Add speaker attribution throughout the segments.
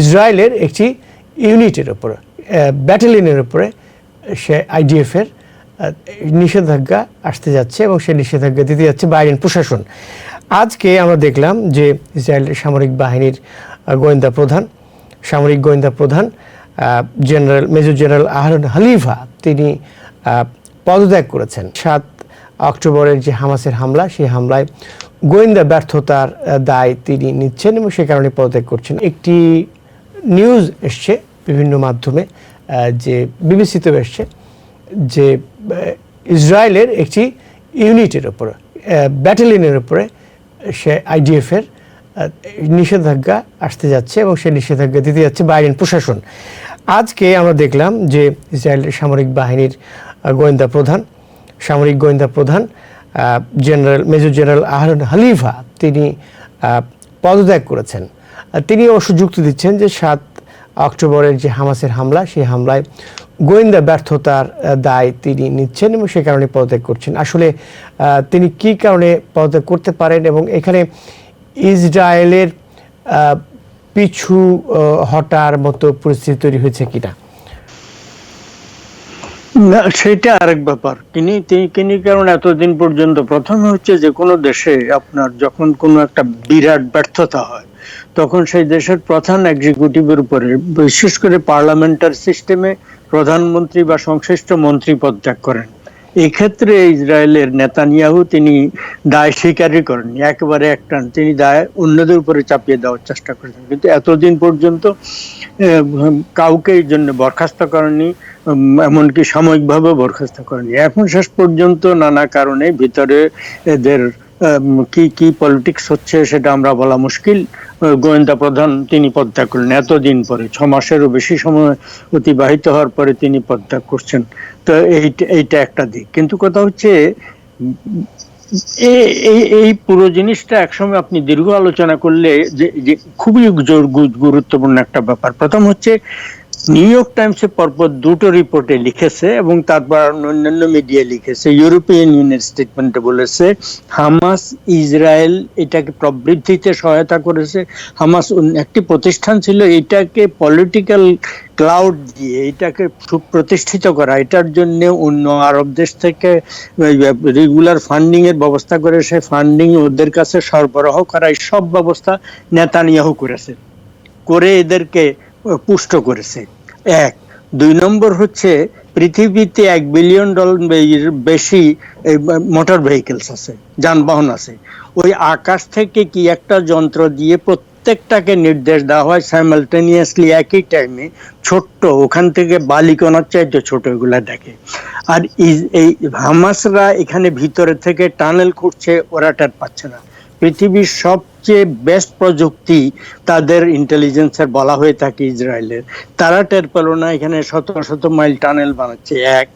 Speaker 1: ইসরায়েলের একটি ইউনিটের উপরে ব্যাটালিয়নের উপরে সে আইডিএফের নিষেধাজ্ঞা আসতে যাচ্ছে এবং সে নিষেধাজ্ঞা দিতে যাচ্ছে বাইডেন প্রশাসন। আজকে আমরা দেখলাম যে ইসরায়েলের সামরিক বাহিনীর গোয়েন্দা প্রধান, সামরিক গোয়েন্দা প্রধান general, major general Aharon Haliva, তিনি পদত্যাগ করেছেন। সাত অক্টোবরের যে হামাসের হামলা, সেই হামলায় গোয়েন্দা ব্যর্থতার দায় তিনি নিচ্ছেন এবং সে কারণে পদত্যাগ করছেন। একটি নিউজ এসছে বিভিন্ন মাধ্যমে যে বিবিসিতেও এসছে যে ইসরায়েলের একটি ইউনিটের ওপরে ব্যাটালিয়নের উপরে সে আইডিএফের নিষেধাজ্ঞা আসতে যাচ্ছে এবং সে নিষেধাজ্ঞা দিতে যাচ্ছে বাইডেন প্রশাসন। আজকে আমরা দেখলাম যে ইসরায়েলের সামরিক বাহিনীর গোয়েন্দা প্রধান, সামরিক গোয়েন্দা প্রধান general, major general Aharon Haliva, তিনি পদত্যাগ করেছেন। তিনি অবশ্য যুক্তি দিচ্ছেন যে সাত অক্টোবরের যে হামাসের হামলা, সেই হামলায় গোয়েন্দা ব্যর্থতার দায় তিনি নিচ্ছেন এবং সে কারণে পদত্যাগ করছেন। আসলে তিনি কি কারণে পদত্যাগ করতে পারেন এবং এখানে ইসরায়েলের পিছু হটার মতো পরিস্থিতি তৈরি হয়েছে কিনা?
Speaker 2: না, সেটা আরেক ব্যাপার। তিনি তিনি কারণ এতদিন পর্যন্ত প্রথমে হচ্ছে যে কোনো দেশে আপনার যখন কোনো একটা বিরাট ব্যর্থতা হয় তখন সেই দেশের প্রধান এক্সিকিউটিভের উপরে, বিশেষ করে পার্লামেন্টার সিস্টেমে প্রধানমন্ত্রী বা সংশ্লিষ্ট মন্ত্রী পদত্যাগ করেন। এক্ষেত্রে ক্ষেত্রে ইসরায়েলের নেতানিয়াহু তিনি দায় স্বীকারই করেননি। একেবারে একটা তিনি দায় অন্যদের উপরে চাপিয়ে দেওয়ার চেষ্টা করেছেন। কিন্তু এতদিন পর্যন্ত কাউকে এই জন্য বরখাস্ত করেনি এমনকি সাময়িকভাবে বরখাস্ত করেনি এখন শেষ পর্যন্ত নানা কারণে ভিতরে এদের কি কি পলিটিক্স হচ্ছে সেটা আমরা বলা মুশকিল। গোয়েন্দা প্রধান তিনি পদত্যাগ করলেন। এতদিন পরে, ছ মাসেরও বেশি সময় অতিবাহিত হওয়ার পরে তিনি পদত্যাগ করছেন। তো এইটা একটা দিক। কিন্তু কথা হচ্ছে এই পুরো জিনিসটা একসময় আপনি দীর্ঘ আলোচনা করলে যে খুবই গুরুত্বপূর্ণ একটা ব্যাপার। প্রথম হচ্ছে নিউ ইয়র্ক টাইমসে পরপর দুটো রিপোর্টে লিখেছে এবং তারপর অন্যান্য মিডিয়া লিখেছে ইউরোপিয়ান ইউনিয়ন স্টেটমেন্টে বলেছে, হামাস ইসরায়েল এটাকে প্রবৃদ্ধিতে সহায়তা করেছে। হামাস একটি প্রতিষ্ঠান ছিল, এটাকে পলিটিক্যাল ক্লাউড দিয়ে এটাকে সুপ্রতিষ্ঠিত করা। এটার জন্য অন্য আরব দেশ থেকে রেগুলার ফান্ডিং এর ব্যবস্থা করে সে ফান্ডিং ওদের কাছে সরবরাহ করা এই সব ব্যবস্থা নেতানিয়াহু করেছে। করে এদেরকে পুষ্ট করেছে। এক, দুই নম্বর হচ্ছে পৃথিবীতে এক বিলিয়ন ডলার বেশি মোটর ভেহিকেলস আছে, যানবাহন আছে। ওই আকাশ থেকে কি একটা যন্ত্র দিয়ে প্রত্যেকটাকে নির্দেশ দেওয়া হয় সাইমালটেনিয়াসলি একই টাইমে ছোট্ট, ওখান থেকে বালিকণার চাইতে ছোট এগুলা দেখে। আর এই হামাসরা এখানে ভিতরে থেকে টানেল করছে ওরা টের পাচ্ছে না। পৃথিবীর সবচেয়ে বেস্ট প্রযুক্তি তাদের ইন্টেলিজেন্সের বলা হয়ে থাকে ইসরায়েলের। তারা টের পেল না, এখানে শত শত মাইল টানেল বানাচ্ছে। এক,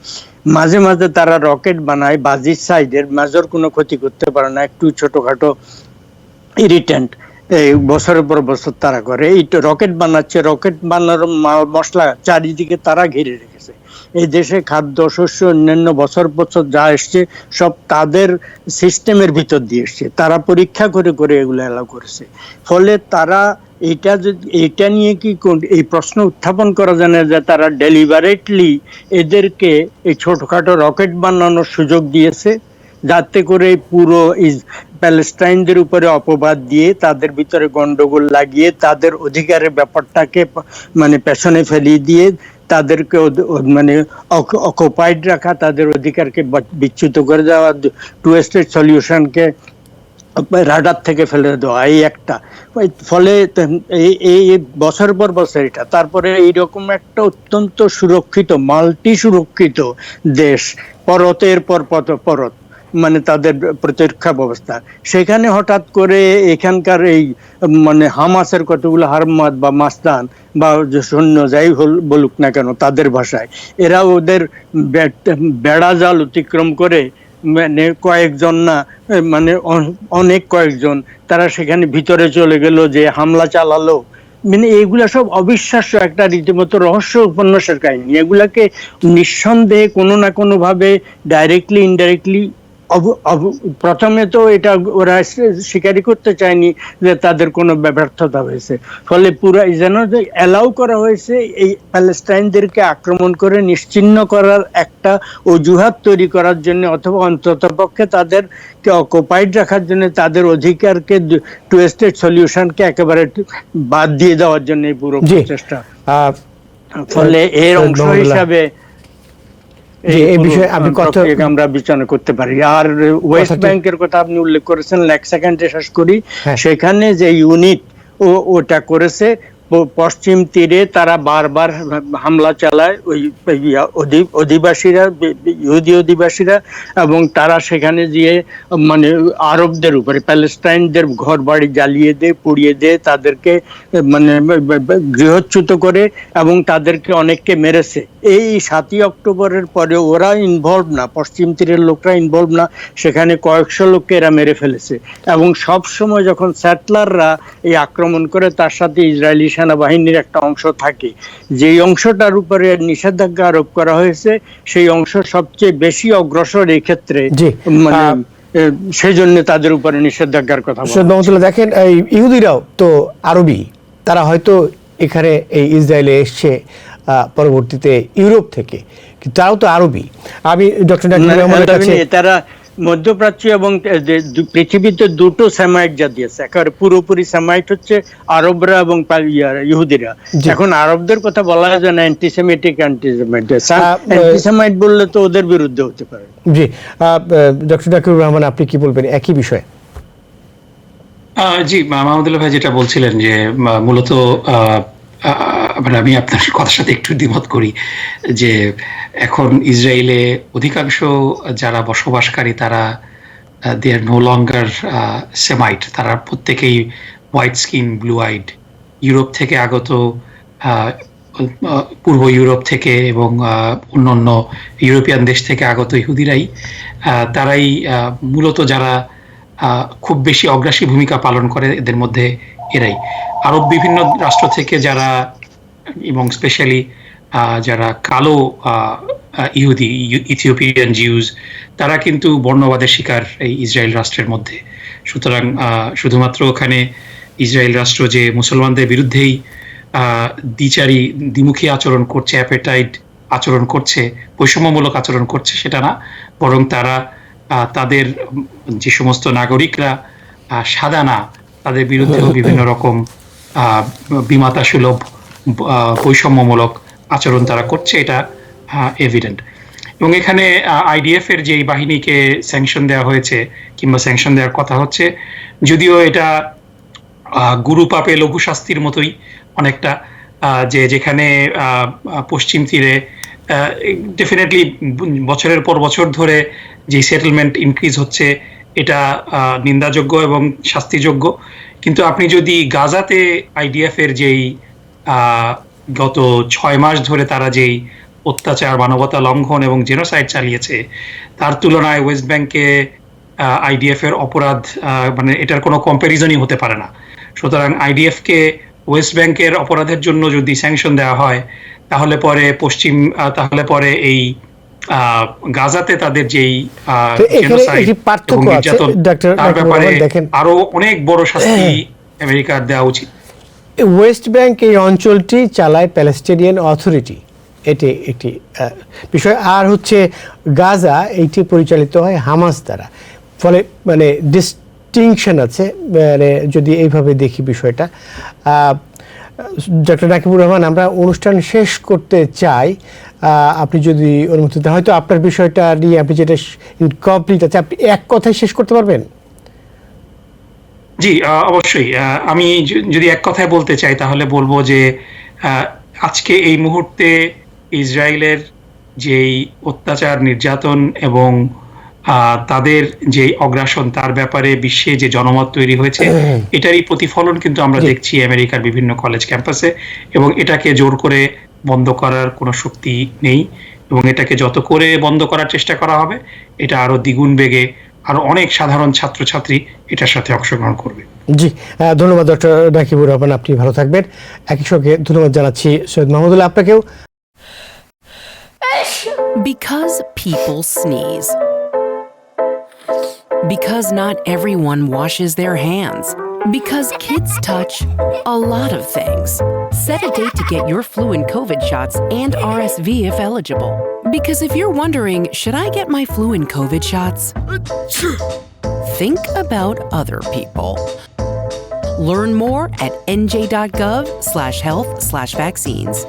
Speaker 2: মাঝে মাঝে তারা রকেট বানায়, বাজির সাইডের মেজর কোনো ক্ষতি করতে পারে না, একটু ছোটখাটো ইরিটেন্ট এই বছরের পর বছর তারা করে। এই তো রকেট বানাচ্ছে, রকেট বানানোর মাল মশলা চারিদিকে তারা ঘিরে রেখেছে। এই দেশে খাদ্য, শস্য, অন্যান্য বছর বছর যা এসছে, সব তাদের সিস্টেমের ভিতর দিয়ে এসছে। তারা পরীক্ষা করে করে এগুলো এলাও করেছে। ফলে তারা এটা যদি এটা নিয়ে কি এই প্রশ্ন উত্থাপন করা যায় না যে তারা ডেলিভারেটলি এদেরকে এই ছোটখাটো রকেট বানানোর সুযোগ দিয়েছে। যাতে করে পুরো প্যালেস্টাইনদের উপরে অপবাদ দিয়ে তাদের ভিতরে গন্ডগোল লাগিয়ে তাদের অধিকারের ব্যাপারটাকে মানে পেছনে ফেলিয়ে দিয়ে তাদেরকে মানে অকুপাইড রাখা, তাদের অধিকারকে বিচ্যুত করে দেওয়া টু স্টেট সলিউশনকে রাডার থেকে ফেলে দেওয়া, এই একটা। ফলে এই বছর পর বছর এটা। তারপরে এইরকম একটা অত্যন্ত সুরক্ষিত মাল্টি সুরক্ষিত দেশ, পরতের পর পরত। মানে তাদের প্রতিরক্ষা ব্যবস্থা। সেখানে হঠাৎ করে এখানকার এই মানে হামাসের কতগুলো হারমাদ বা মাস্তান বা সৈন্য যাই হল- বলুক না কেন, তাদের ভাষায়, এরা ওদের বেড়া জাল অতিক্রম করে মানে কয়েকজন না মানে অনেক কয়েকজন, তারা সেখানে ভিতরে চলে গেল যে হামলা চালালো। মানে এগুলা সব অবিশ্বাস্য একটা রীতিমতো রহস্য উপন্যাসের কাহিনী। এগুলাকে নিঃসন্দেহে কোনো না কোনো ভাবে ডাইরেক্টলি ইনডাইরেক্টলি প্রথমে তো এটা ওরা স্বীকারই করতে চায়নি যে তাদের কোনো ব্যর্থতা হয়েছে। ফলে পুরো যেন অ্যালাউ করা হয়েছে এই প্যালেস্টাইনদেরকে আক্রমণ করে নিশ্চিহ্ন করার একটা অজুহাত তৈরি করার জন্য অথবা অন্তত পক্ষে তাদেরকে অকুপাইড রাখার জন্য তাদের অধিকারকে টু স্টেট সলিউশনকে একেবারে বাদ দিয়ে দেওয়ার জন্য এই পুরো প্রচেষ্টা। ফলে এর অংশ হিসাবে
Speaker 1: এই বিষয়ে আমি কত-
Speaker 2: আমরা বিবেচনা করতে পারি আর ওয়েস্ট ব্যাংকের কথা আপনি উল্লেখ করেছেন লেক সেকেন্ডে শেষ করি
Speaker 1: হ্যাঁ।
Speaker 2: সেখানে যে ইউনিট ও ওটা করেছে পশ্চিম তীরে তারা বারবার হামলা চালায় ওই অধিবাসীরা ইহুদি অধিবাসীরা এবং তারা সেখানে গিয়ে মানে আরবদের উপরে, প্যালেস্টাইনদের ঘর বাড়ি জ্বালিয়ে দেয়, পুড়িয়ে দেয়, তাদেরকে মানে গৃহচ্যুত করে এবং তাদেরকে অনেককে মেরেছে। এই সাতই অক্টোবরের পরে ওরা ইনভলভ না, পশ্চিম তীরের লোকরা ইনভলভ না, সেখানে কয়েকশো লোককে এরা মেরে ফেলেছে। এবং সব সময় যখন স্যাটলাররা এই আক্রমণ করে, তার সাথে ইসরায়েলি সেনাবাহিনীর একটা অংশ থাকে। যেই অংশটার উপরে নিষেধাজ্ঞা আরোপ করা হয়েছে সেই অংশ সবচেয়ে বেশি অগ্রসর এই ক্ষেত্রে। মানে সেই জন্য তাদের উপরে নিষেধাজ্ঞার কথা
Speaker 1: দেখেন এই ইহুদিরাও তো আরবি। তারা হয়তো এখানে এই ইসরায়েলে এসছে পরবর্তীতে ইউরোপ থেকে। তারাও তো আরবি। আমি ডক্টর নাকিব রহমানের কাছে
Speaker 2: না, তারা মধ্যপ্রাচ্য এবং পৃথিবীতে দুটো সেমাইট জাতি আছে। একেবারে পুরোপুরি সেমাইট হচ্ছে আরবরা এবং ইহুদিরা। এখন আরবদের কথা বলা যায় না অ্যান্টিসেমিটিক অ্যান্টিসেমিট অ্যান্টিসেমাইট বললে তো ওদের বিরুদ্ধে হতে পারে।
Speaker 1: জি। ডক্টর নাকিব রহমান আপনি কি বলবেন? একই বিষয়ে?
Speaker 3: আহ, জি মাহমুদুল্লাহ ভাই যেটা বলছিলেন যে মূলত মানে আমি আপনার কথার সাথে একটু দ্বিমত করি যে এখন ইসরায়েলে অধিকাংশ যারা বসবাসকারী তারা দে আর নো লঙ্গার সেমাইট তারা প্রত্যেকেই white skin blue eyed Europe থেকে আগত পূর্ব ইউরোপ থেকে এবং আহ, অন্যান্য ইউরোপিয়ান দেশ থেকে আগত ইহুদিরাই তারাই মূলত যারা খুব বেশি অগ্রাসী ভূমিকা পালন করে এদের মধ্যে এরাই। আরব বিভিন্ন রাষ্ট্র থেকে যারা এবং স্পেশালি যারা কালো ইহুদি ইথিওপিয়ান জিউজ তারা কিন্তু বর্ণবাদের শিকার এই ইসরায়েল রাষ্ট্রের মধ্যে। সুতরাং শুধুমাত্র ওখানে ইসরায়েল রাষ্ট্র যে মুসলমানদের বিরুদ্ধেই দ্বিচারী, দ্বিমুখী আচরণ করছে, অ্যাপেটাইট আচরণ করছে, বৈষম্যমূলক আচরণ করছে, সেটা না। বরং তারা তাদের যে সমস্ত নাগরিকরা সাদা না, তাদের বিরুদ্ধেও বিভিন্ন রকম বিমাতা সুলভ বৈষম্যমূলক আচরণ তারা করছে, এটা এভিডেন্ট এবং এখানে আইডিএফ এর যে বাহিনীকে স্যাংশন দেওয়া হয়েছে কিংবা স্যাংশন দেওয়ার কথা হচ্ছে, যদিও এটা গুরু পাপে লঘু শাস্তির মতোই অনেকটা যে যেখানে পশ্চিম তীরে ডেফিনেটলি বছরের পর বছর ধরে যে সেটেলমেন্ট ইনক্রিজ হচ্ছে, এটা নিন্দাযোগ্য এবং শাস্তিযোগ্য। কিন্তু আপনি যদি গাজাতে আইডিএফ এর যেই গত ছয় মাস ধরে তারা যেই অত্যাচার মানবতা লঙ্ঘন এবং জেনোসাইড চালিয়েছে তার তুলনায় ওয়েস্ট ব্যাংকে আইডিএফ এর অপরাধ আহ, মানে এটার কোনো কম্প্যারিজনই হতে পারে না। সুতরাং আইডিএফ কে ওয়েস্ট ব্যাংকের অপরাধের জন্য যদি স্যাংশন দেওয়া হয় তাহলে পরে পশ্চিম তাহলে পরে এই আহ, গাজাতে তাদের যেই তার ব্যাপারে
Speaker 1: দেখেন।
Speaker 3: আরও অনেক বড় শাস্তি আমেরিকার দেওয়া উচিত।
Speaker 1: ওয়েস্ট ব্যাংক এই অঞ্চলটি চালায় প্যালেস্টিনিয়ান অথরিটি এটি একটি বিষয়। আর হচ্ছে গাজা, এইটি পরিচালিত হয় হামাস দ্বারা। ফলে মানে ডিস্টিংশন আছে মানে যদি এইভাবে দেখি বিষয়টা। ডক্টর নাকিবুর রহমান, আমরা অনুষ্ঠান শেষ করতে চাই। আপনি যদি অনুমতি দেন, হয়তো আপনার বিষয়টা নিয়ে আপনি যেটা কমপ্লিট আছে, আপনি এক কথায় শেষ করতে পারবেন?
Speaker 3: জি অবশ্যই। আমি যদি এক কথায় বলতে চাই তাহলে বলব যে আজকে এই মুহূর্তে ইসরায়েলের যেই অত্যাচার নির্যাতন এবং তাদের যে অগ্রাসন তার ব্যাপারে বিশ্বে যে জনমত তৈরি হয়েছে এটারই প্রতিফলন কিন্তু আমরা দেখছি আমেরিকার বিভিন্ন কলেজ ক্যাম্পাসে এবং এটাকে জোর করে বন্ধ করার কোনো শক্তি নেই এবং এটাকে যত করে বন্ধ করার চেষ্টা করা হবে এটা আরও দ্বিগুণ বেগে আরও অনেক সাধারণ ছাত্রছাত্রী এটার সাথে অংশগ্রহণ করবে
Speaker 1: জি ধন্যবাদ ডক্টর ডাকিবুর রহমান আপনি ভালো থাকবেন একই সঙ্গে ধন্যবাদ জানাচ্ছি সৈয়দ মাহমুদুল্লাহ আপনাকেও
Speaker 4: Because people sneeze. Because not everyone washes their hands. Because kids touch a lot of things. Set a date to get your flu and COVID shots and RSV if eligible. Because if you're wondering, should I get my flu and COVID shots? Think about other people. Learn more at nj.gov slash health slash vaccines.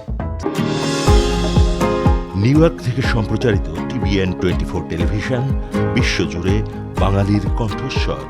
Speaker 5: New York থেকে সম্প্রচারিত TVN twenty four television বিশ্বজুড়ে বাঙালির কণ্ঠস্বর